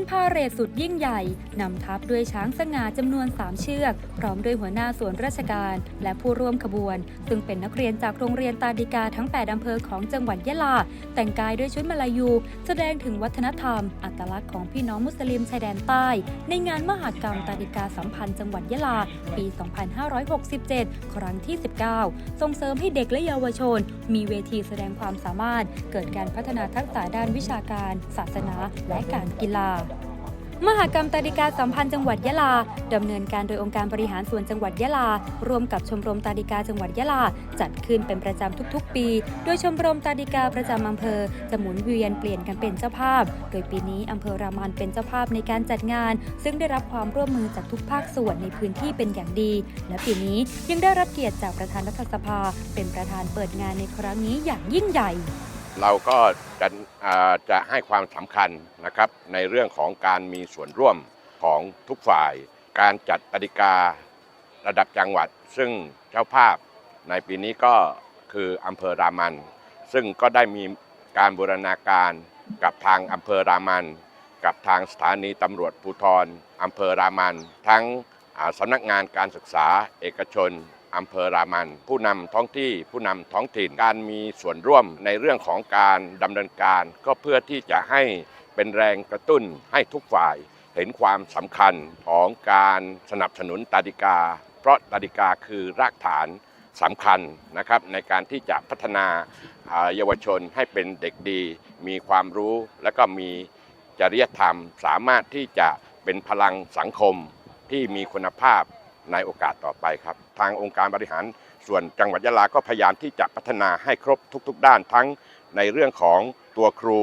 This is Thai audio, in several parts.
านพาเรดสุดยิ่งใหญ่ นำทัพด้วยช้างสง่าจำนวน 3 เชือก พร้อมด้วยหัวหน้าส่วนราชการ และผู้ร่วมขบวน ซึ่งเป็นนักเรียนจากโรงเรียนตาดิกาทั้ง 8 อำเภอของจังหวัดยะลา แต่งกายด้วยชุดมาลายู แสดงถึงวัฒนธรรม อัตลักษณ์ของพี่น้องมุสลิมชายแดนใต้ ในงานมหกรรมตาดิกาสัมพันธ์จังหวัดยะลา ปี 2567 ครั้งที่ 19 ส่งเสริมให้เด็กและเยาวชน มีเวทีแสดงความสามารถ เกิดการพัฒนาทักษะด้านวิชาการ ศาสนา และการกีฬา มหกรรมตาดิกาสัมพันธ์จังหวัดยะลาดำเนินการโดยองค์การบริหารส่วนจังหวัดยะลาร่วมกับชมรมตาดิกาจังหวัดยะลา จัดขึ้นเป็นประจำทุกๆ ปี โดยชมรมตาดิกาประจำอำเภอจะหมุนเวียนเปลี่ยนกันเป็นเจ้าภาพ โดยปีนี้อำเภอรามันเป็นเจ้าภาพในการจัดงาน ซึ่งได้รับความร่วมมือจากทุกภาคส่วนในพื้นที่เป็นอย่างดี และปีนี้ยังได้รับเกียรติจากประธานรัฐสภา เป็นประธานเปิดงานในครั้งนี้อย่างยิ่งใหญ่ เราก็จะจะให้ความสำคัญนะครับในเรื่องของการมีส่วนร่วมของทุกฝ่าย การจัดปฏิการะดับจังหวัด ซึ่งเจ้าภาพในปีนี้ก็คืออำเภอรามัน ซึ่งก็ได้มีการบูรณาการกับทางอำเภอรามัน กับทางสถานีตำรวจภูธรอำเภอรามัน ทั้งสำนักงานการศึกษาเอกชน อำเภอรามัน ผู้นำท้องที่ผู้นำท้องถิ่นการมีส่วนร่วมในเรื่องของการดำเนินการ ก็เพื่อที่จะให้เป็นแรงกระตุ้นให้ทุกฝ่าย เห็นความสำคัญของการสนับสนุนตาดิกา เพราะตาดิกาคือรากฐานสำคัญนะครับในการที่จะพัฒนาอ่าเยาวชนให้เป็นเด็กดี มีความรู้และก็มีจริยธรรม สามารถที่จะเป็นพลังสังคมที่มีคุณภาพในโอกาสต่อไปครับ ทางองค์การบริหาร ส่วนจังหวัดยะลาก็พยายามที่จะพัฒนาให้ครบทุก ๆ ด้านทั้งในเรื่องของตัวครู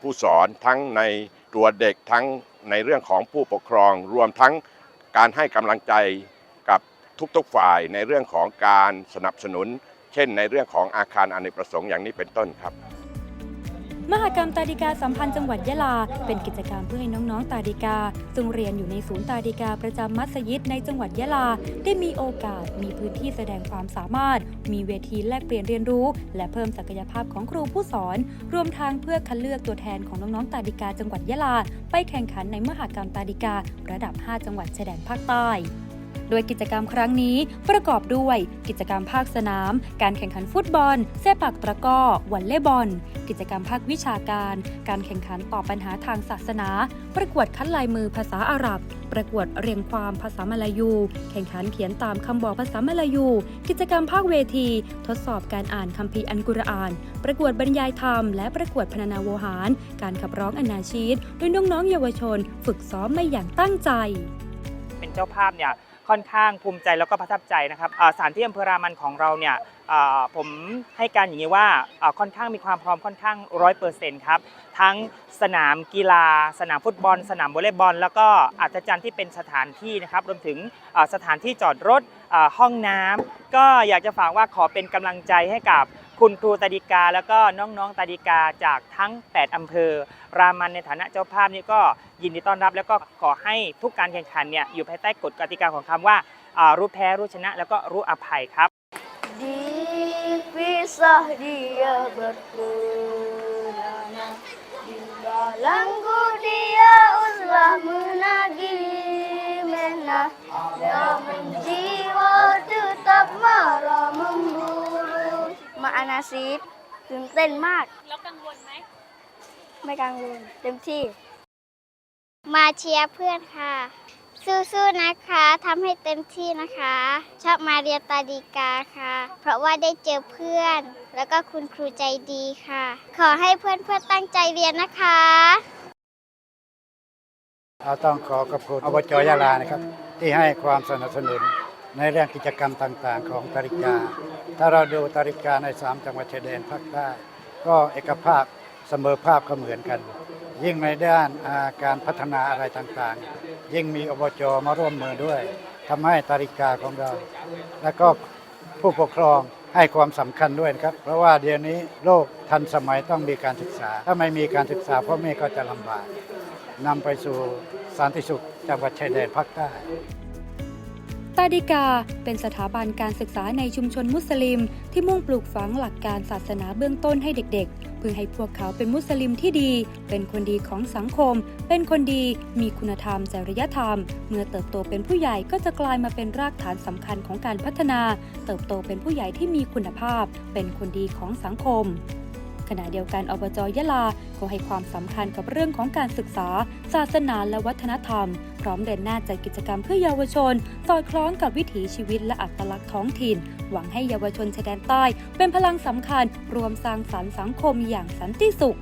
ผู้สอนทั้งในตัวเด็กทั้งในเรื่องของผู้ปกครอง รวมทั้งการให้กำลังใจกับทุกๆฝ่ายในเรื่องของการสนับสนุน เช่น ในเรื่องของอาคารอเนกประสงค์อย่างนี้เป็นต้นครับ มหกรรมตาดิกาสัมพันธ์จังหวัดยะลา เป็นกิจกรรมเพื่อให้น้องๆ ตาดิกา ซึ่งเรียนอยู่ในศูนย์ตาดิกาประจำมัสยิดในจังหวัดยะลา ได้มีโอกาสมีพื้นที่แสดงความสามารถ มีเวทีแลกเปลี่ยนเรียนรู้ และเพิ่มศักยภาพของครูผู้สอน รวมทั้งเพื่อคัดเลือกตัวแทนของน้องๆ ตาดิกาจังหวัดยะลา ไปแข่งขันในมหกรรมตาดิการะดับ 5 จังหวัดชายแดนภาคใต้ โดยกิจกรรมครั้งนี้ประกอบด้วยกิจกรรมภาคสนาม การแข่งขันฟุตบอลแซ่ปักตะก้อวอลเลย์บอล กิจกรรมภาควิชาการ การแข่งขันตอบปัญหาทางศาสนา ประกวดคัดลายมือภาษาอาหรับ ประกวดเรียงความภาษามลายู แข่งขันเขียนตามคำบอกภาษามลายู กิจกรรมภาคเวที ทดสอบการอ่านคัมภีร์อันกุรอาน ประกวดบรรยายธรรม และประกวดพรรณนาโวหาร การขับร้องอนาชีตโดยน้องๆเยาวชน ฝึกซ้อมไม่อย่างตั้งใจ เป็นเจ้าภาพเนี่ย ค่อนข้างภูมิใจแล้วก็ประทับใจนะครับสถานที่อำเภอรามันของเราเนี่ยผมให้การอย่างนี้ว่าค่อนข้างมีความพร้อมค่อนข้างร้อยเปอร์เซ็นต์ครับทั้งสนามกีฬา สนามฟุตบอล สนามวอลเลย์บอล แล้วก็อัศจรรย์ที่เป็นสถานที่นะครับรวมถึงสถานที่จอดรถห้องน้ำก็อยากจะฝากว่าขอเป็นกำลังใจให้กับ คุณครูตาดิกาแล้วก็น้องๆตาดิกาจากทั้ง 8 อำเภอ รามันในฐานะเจ้าภาพนี่ก็ยินดีต้อนรับ แล้วก็ขอให้ทุกการแข่งขันเนี่ยอยู่ภายใต้กฎกติกาของคำว่าอ่ารู้แพ้รู้ชนะ แล้วก็รู้อภัยครับ Dipisah dia berkelana Di dalamku dia uzlah menagih menah Mak Anasib ตื่นเต้นมาก แล้วกังวลไหม ไม่กังวลเต็มที่ มาเชียร์เพื่อนค่ะ สู้ๆนะคะทำให้เต็มที่นะคะ ชอบมาเรียนตาดีกาค่ะ เพราะว่าได้เจอเพื่อน แล้วก็คุณครูใจดีค่ะ ขอให้เพื่อนๆตั้งใจเรียนนะคะเราต้องขอขอบคุณอบจยาลานะครับ ที่ให้ความสนับสนุน ในเรื่องกิจกรรมต่างๆ ของตาริกา ถ้าเราดูตาริกาใน 3 จังหวัดชายแดนภาคใต้ก็เอกภาพเสมอภาพก็เหมือนกัน ยิ่งในด้านอาการพัฒนาอะไรต่างๆ ยิ่งมีอบจมาร่วมมือด้วยทำให้ตาริกาของเรา และก็ผู้ปกครองให้ความสำคัญด้วยครับ เพราะว่าเดี๋ยวนี้โลกทันสมัยต้องมีการศึกษา ถ้าไม่มีการศึกษาพ่อแม่ก็จะลำบากนำไปสู่สันติสุขจังหวัดชายแดนภาคใต้ ตาดิกา เป็นสถาบันการศึกษาในชุมชนมุสลิม ที่มุ่งปลูกฝังหลักการศาสนาเบื้องต้นให้เด็กๆ เพื่อให้พวกเขาเป็นมุสลิมที่ดี เป็นคนดีของสังคม เป็นคนดี มีคุณธรรมจริยธรรม เมื่อเติบโตเป็นผู้ใหญ่ก็จะกลายมาเป็นรากฐานสำคัญของการพัฒนา เติบโตเป็นผู้ใหญ่ที่มีคุณภาพ เป็นคนดีของสังคม ขณะเดียวกันอบจยะลาก็ให้ความสำคัญกับเรื่องของการศึกษา ศาสนาและวัฒนธรรม พร้อมเดินหน้าจัดกิจกรรมเพื่อเยาวชน สอดคล้องกับวิถีชีวิตและอัตลักษณ์ท้องถิ่น หวังให้เยาวชนชายแดนใต้ เป็นพลังสำคัญ รวมสร้างสรรค์สังคมอย่างสันติสุข